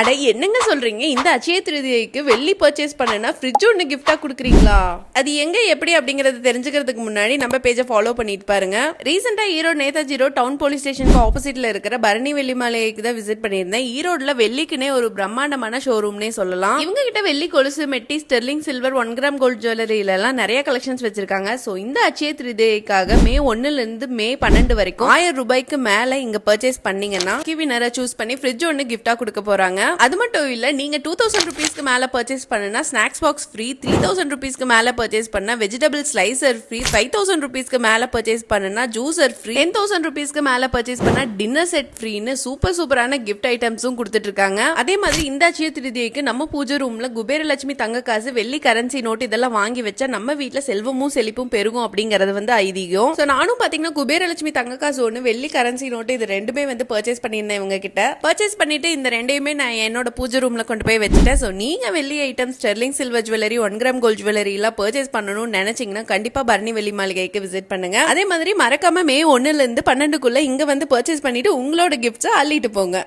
அட என்னங்க சொல்றீங்க? இந்த அச்சய திருதியைக்கு வெள்ளி பர்ச்சேஸ் பண்ணனா ஃப்ரிட்ஜ் ஒன்று கிஃப்டா கொடுக்குறீங்களா? அது எங்க எப்படி அப்படிங்கறத தெரிஞ்சுக்கிறதுக்கு முன்னாடி நம்ம பேஜை ஃபாலோ பண்ணிட்டு பாருங்க. ரீசெண்டா Erode Netaji road town police ஸ்டேஷனுக்கு ஆப்போசிட்ல இருக்கிற பரணி வெள்ளி மாளிகைக்கு தான் விசிட் பண்ணியிருந்தேன். ஈரோடுல வெள்ளிக்குனே ஒரு பிரம்மாண்டமான ஷோரூம்னே சொல்லலாம். இவங்க கிட்ட வெள்ளி கொலுசு மெட்டி sterling silver one gram gold ஜுவல்லரியில எல்லாம் நிறைய கலெக்ஷன்ஸ் வச்சிருக்காங்க. ஸோ இந்த அச்சய திருதியைக்காக மே ஒன்னுல இருந்து மே பன்னெண்டு வரைக்கும் ஆயிரம் ரூபாய்க்கு மேல இங்க பர்ச்சேஸ் பண்ணீங்கன்னா கிவினரை சூஸ் பண்ணி ஃப்ரிட்ஜ் ஒன்று கிஃப்டா கொடுக்க போறாங்க. அது மட்டும் இல்லை நீங்கள் டூ தௌசண்ட் ருபீஸ்க்கு மேலே பர்ச்சேஸ் பண்ணுனா snacks box free three thousand ருபீஸ்க்கு மேலே பர்ச்சேஸ் பண்ணால் vegetable slicer free five thousand ருபீஸ்க்கு மேலே பர்ச்சேஸ் பண்ணுனா ஜூசர் ஃப்ரீ டென் தௌசண்ட் ருபீஸ்க்கு மேலே பர்ச்சேஸ் பண்ணால் டின்னர் செட் ஃப்ரீன்னு சூப்பர் சூப்பரான கிஃப்ட் ஐட்டம்ஸும் கொடுத்துட்ருக்காங்க அதே மாதிரி இந்த அச்சய திருதியைக்கு நம்ம பூஜை ரூமில் குபேரலட்சுமி தங்க காசு வெள்ளி கரன்சி நோட் இதெல்லாம் வாங்கி வச்சா நம்ம வீட்டில் செல்வமும் செழிப்பும் பெருகும் அப்படிங்கறது வந்து ஐதீகம். ஸோ நானும் பார்த்தீங்கன்னா குபேரலட்சுமி தங்க காசு ஒன்று வெள்ளி கரன்சி நோட்டு இது ரெண்டுமே வந்து பர்ச்சேஸ் பண்ணியிருந்தேன் இவங்க கிட்ட. பர்ச்சேஸ் பண்ணிட்டு இந்த ரெண்டையுமே நான் என்னோட பூஜை ரூம்ல கொண்டு போய் வச்சுட்டேன். ஸோ நீங்க வெள்ளி item sterling silver jewellery one gram gold jewellery எல்லாம் பர்ச்சேஸ் பண்ணணும்னு நினைச்சீங்கன்னா கண்டிப்பா பரணி வெள்ளி மாளிகைக்கு விசிட் பண்ணுங்க. அதே மாதிரி மறக்காம மே ஒன்னுல இருந்து பன்னெண்டுக்குள்ள இங்க வந்து பர்ச்சேஸ் பண்ணிட்டு உங்களோட கிஃப்ட்ஸை அள்ளிட்டு போங்க.